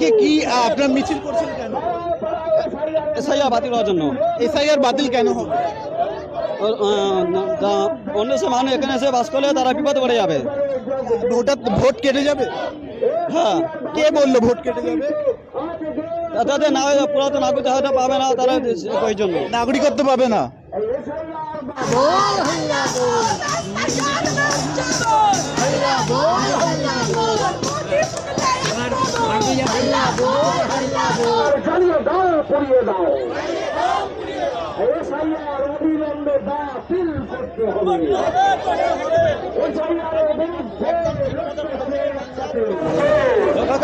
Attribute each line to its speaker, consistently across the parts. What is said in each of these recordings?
Speaker 1: কে কি আপনার মিছিল করছেন কেন?
Speaker 2: এসআইআর বাতিল হওয়ার জন্য।
Speaker 1: এসআইআর বাতিল কেন হবে?
Speaker 2: অন্য সে মানুষ এখানে এসে বাস করলে তারা বিপদে পড়ে যাবে।
Speaker 1: ভোটার ভোট কেটে যাবে?
Speaker 2: হ্যাঁ।
Speaker 1: কে বলল ভোট কেটে যাবে?
Speaker 2: তাদের না পুরাতন নাগরিক হয়তো পাবে না তারা ওই জন্য।
Speaker 1: নাগরিকত্ব পাবে না।
Speaker 3: জ্বালিয়ে দাও পুড়িয়ে দাও। এসআইআর অবিলম্বে বাতিল করতে হবে। এসআইআর বিরুদ্ধে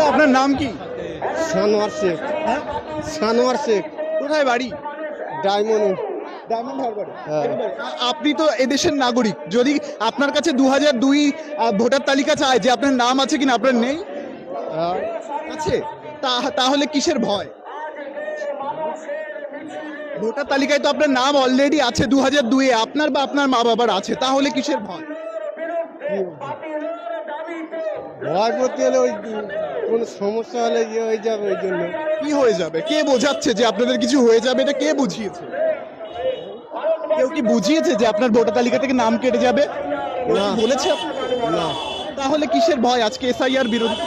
Speaker 1: আপনার নাম কি?
Speaker 4: সানোয়ার শেখ।
Speaker 1: হ্যাঁ?
Speaker 4: সানোয়ার শেখ।
Speaker 1: কোথায় বাড়ি?
Speaker 4: ডায়মন্ড।
Speaker 1: ডায়মন্ড হারবারে।
Speaker 4: হ্যাঁ।
Speaker 1: আপনি তো এদেশের নাগরিক। যদি আপনার কাছে দু হাজার দুই ভোটার তালিকা চায় যে আপনার নাম আছে কিনা আপনার নেই? আছে? তা- তাহলে কিসের ভয়? ভোটার তালিকায় তো আপনার নাম অলরেডি আছে দু হাজার দুইয়ে আপনার বা আপনার মা বাবার আছে তাহলে কিসের ভয়?
Speaker 4: ভয় করতে গেলে ওই কোনো সমস্যা হলে ইয়ে হয়ে যাবে ওই জন্য।
Speaker 1: কি হয়ে যাবে? কে বোঝাচ্ছে যে আপনাদের কিছু হয়ে যাবে? এটা কে বুঝিয়েছে? কেউ কি বুঝিয়েছে যে আপনার ভোটার তালিকা থেকে নাম কেটে যাবে। বলেছে
Speaker 4: না।
Speaker 1: তাহলে কিসের ভয়? আজকে এসআইআর বিরোধী।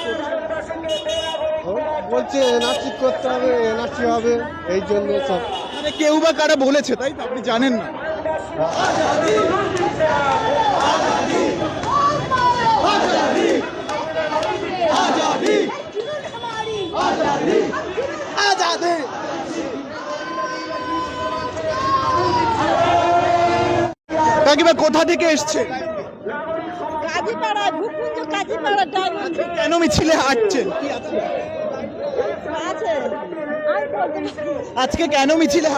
Speaker 4: বলছে এনআরসি করতে হবে এনআরসি হবে এই জন্য সব।
Speaker 1: মানে কেউ বা কারা বলেছে তাই তো? আপনি জানেন না। কাকিমা কোথা থেকে এসছে কেন মিছিলে হাঁটছেন? কি আছে? আজকে কেন মিছিলে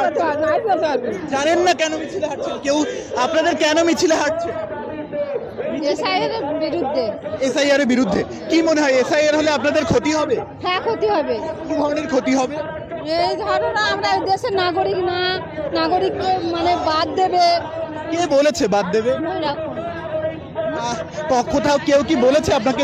Speaker 5: পারবি
Speaker 1: জানেন না কেন মিছিলে হাঁটছেন? কেউ আপনাদের কেন মিছিলে হাঁটছে?
Speaker 5: বিরুদ্ধে।
Speaker 1: এসআইআর এর বিরুদ্ধে? কি মনে হয় এসআইআর হলে আপনাদের ক্ষতি হবে?
Speaker 5: হ্যাঁ ক্ষতি হবে।
Speaker 1: কি ধরনের ক্ষতি হবে?
Speaker 5: এই ধরো না আমরা দেশের নাগরিক না। নাগরিককে মানে বাদ দেবে।
Speaker 1: কে বলেছে বাদ দেবে? কোথাও কেউ কি বলেছে আপনাকে?